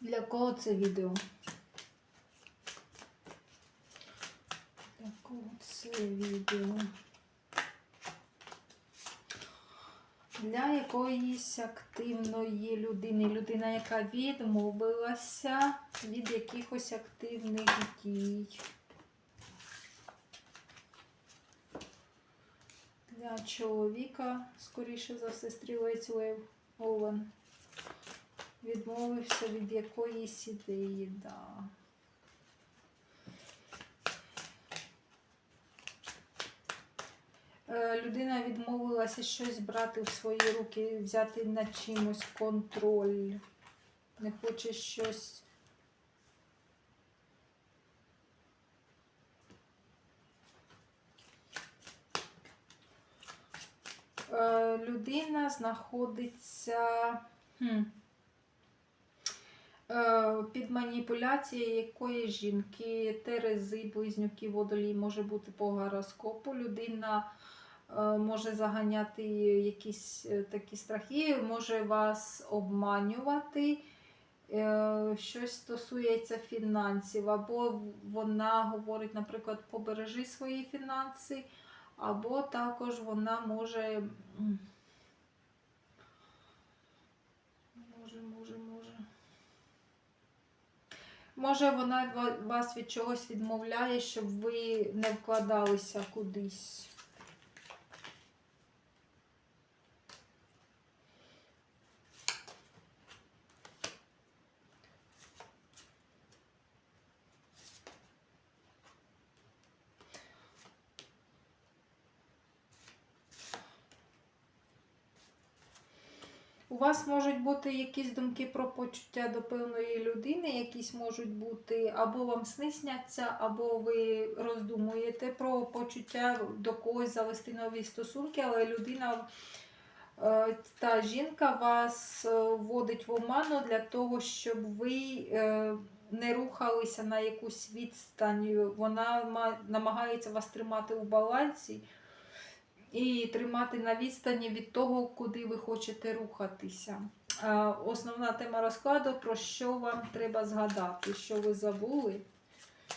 Для кого це відео? Для кого це відео? Для якоїсь активної людини. Людина, яка відмовилася від якихось активних дій. Для чоловіка, скоріше за все, стрілець Лев Овен. Відмовився від якоїсь ідеї, да. Е, Людина відмовилася щось брати в свої руки, взяти над чимось контроль. Не хоче щось. Е, Людина знаходиться. Хм, під маніпуляцією якої жінки, терези, близнюки, водолій може бути по гороскопу. Людина е, може заганяти якісь е, такі страхи, може вас обманювати. е, Щось стосується фінансів, або вона говорить, наприклад, побережи свої фінанси, або також вона може. Може, може, може. Вона ва- вас від чогось відмовляє, щоб ви не вкладалися кудись. Вас можуть бути якісь думки про почуття до певної людини, якісь можуть бути, або вам сни сняться, або ви роздумуєте про почуття до когось завести нові стосунки, але людина, е, та жінка вас е, вводить в оману для того, щоб ви е, не рухалися на якусь відстань. Вона намагається вас тримати у балансі і тримати на відстані від того, куди ви хочете рухатися. Основна тема розкладу, про що вам треба згадати, що ви забули,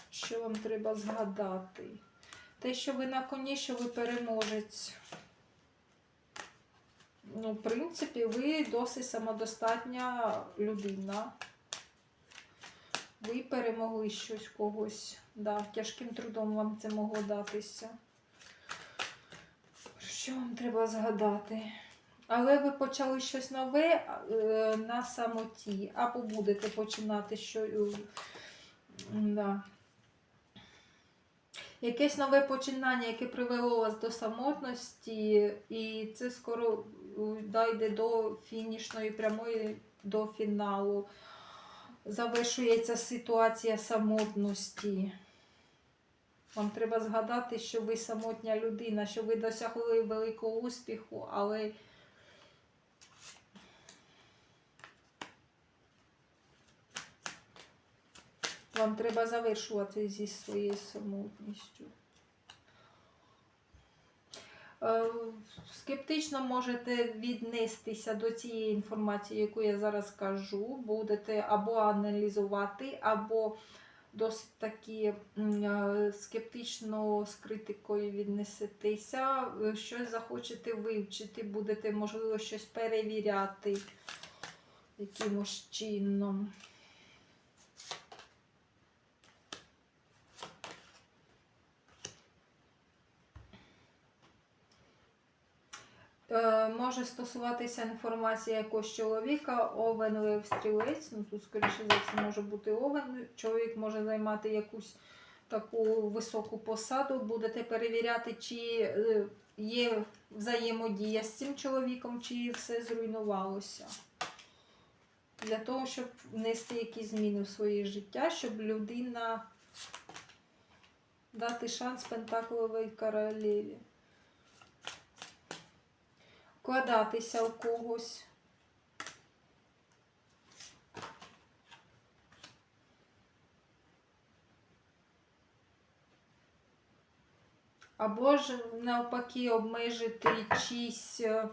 що вам треба згадати. Те, що ви на коні, що ви переможець. Ну, в принципі, ви досить самодостатня людина. Ви перемогли щось когось. Да, тяжким трудом вам це могло датися. Що вам треба згадати? Але ви почали щось нове е, на самоті, або будете починати що. е, Да. Якесь нове починання, яке привело вас до самотності, і це скоро е, дійде до фінішної прямої до фіналу. Завершується ситуація самотності. Вам треба згадати, що ви самотня людина, що ви досягли великого успіху, але вам треба завершувати зі своєю самотністю. Е, Скептично можете віднестися до цієї інформації, яку я зараз кажу. Будете або аналізувати, або досить такі е, скептично з критикою віднесетеся, е, щось захочете вивчити, будете, можливо, щось перевіряти якимось чином. Може стосуватися інформації якогось чоловіка, овен, стрілець. Ну тут, скоріше за все, може бути овен. Чоловік може займати якусь таку високу посаду. Будете перевіряти, чи е, є взаємодія з цим чоловіком, чи все зруйнувалося. Для того, щоб внести якісь зміни в своє життя, щоб людина дати шанс Пентакловій королеві. Вкладатися у когось. Або ж навпаки обмежити чийсь е,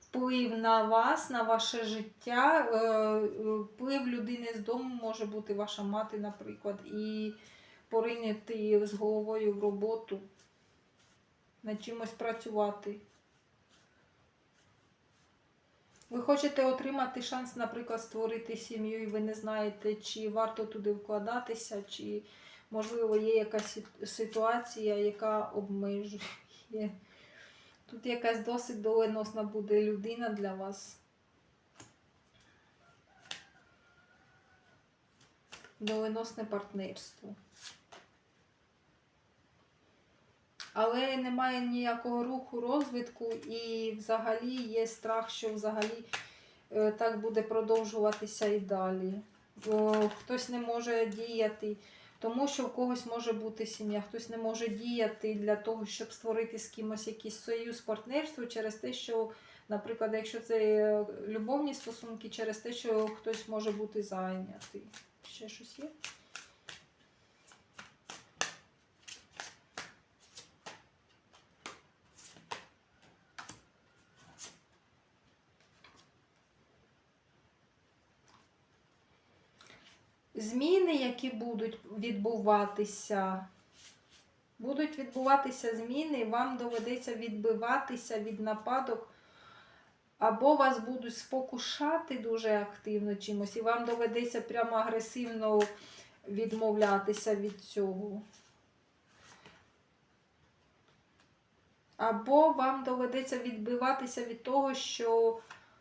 вплив на вас, на ваше життя. Е, е, Вплив людини з дому може бути ваша мати, наприклад, і поринити з головою в роботу, над чимось працювати. Ви хочете отримати шанс, наприклад, створити сім'ю, і ви не знаєте, чи варто туди вкладатися, чи, можливо, є якась ситуація, яка обмежує. Тут якась досить доленосна буде людина для вас. Доленосне партнерство. Але немає ніякого руху, розвитку, і взагалі є страх, що взагалі е, так буде продовжуватися і далі. Хтось не може діяти, тому що в когось може бути сім'я, хтось не може діяти для того, щоб створити з кимось якийсь союз, партнерство через те, що, наприклад, якщо це е, любовні стосунки, через те, що хтось може бути зайнятий. Ще щось є? Зміни, які будуть відбуватися, будуть відбуватися зміни, вам доведеться відбиватися від нападок, або вас будуть спокушати дуже активно чимось, і вам доведеться прямо агресивно відмовлятися від цього. Або вам доведеться відбиватися від того, що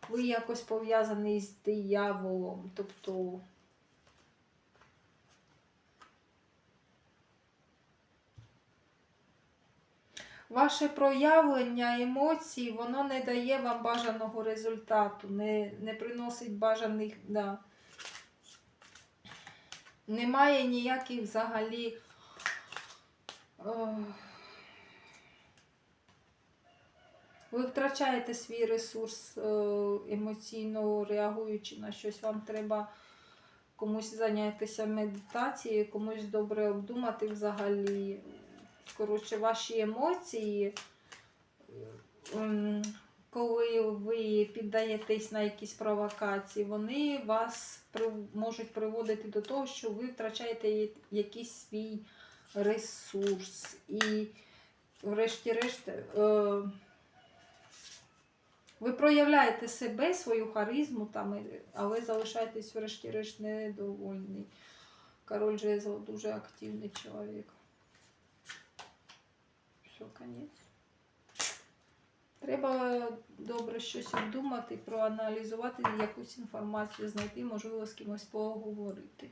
ви якось пов'язаний з дияволом. Тобто. Ваше проявлення емоцій, воно не дає вам бажаного результату, не, не приносить бажаних. Да. Немає ніяких взагалі. е, Ви втрачаєте свій ресурс е, емоційно реагуючи на щось. Вам треба комусь зайнятися медитацією, комусь добре обдумати взагалі. Коротше, ваші емоції, ем, коли ви піддаєтесь на якісь провокації, вони вас можуть приводити до того, що ви втрачаєте якийсь свій ресурс. І, врешті-решт, е, ви проявляєте себе, свою харизму, там, але залишаєтесь, врешті-решт, недовольний. Король жезлов дуже активний чоловік. Конець. Треба добре щось обдумати, проаналізувати якусь інформацію, знайти, можливо, з кимось поговорити.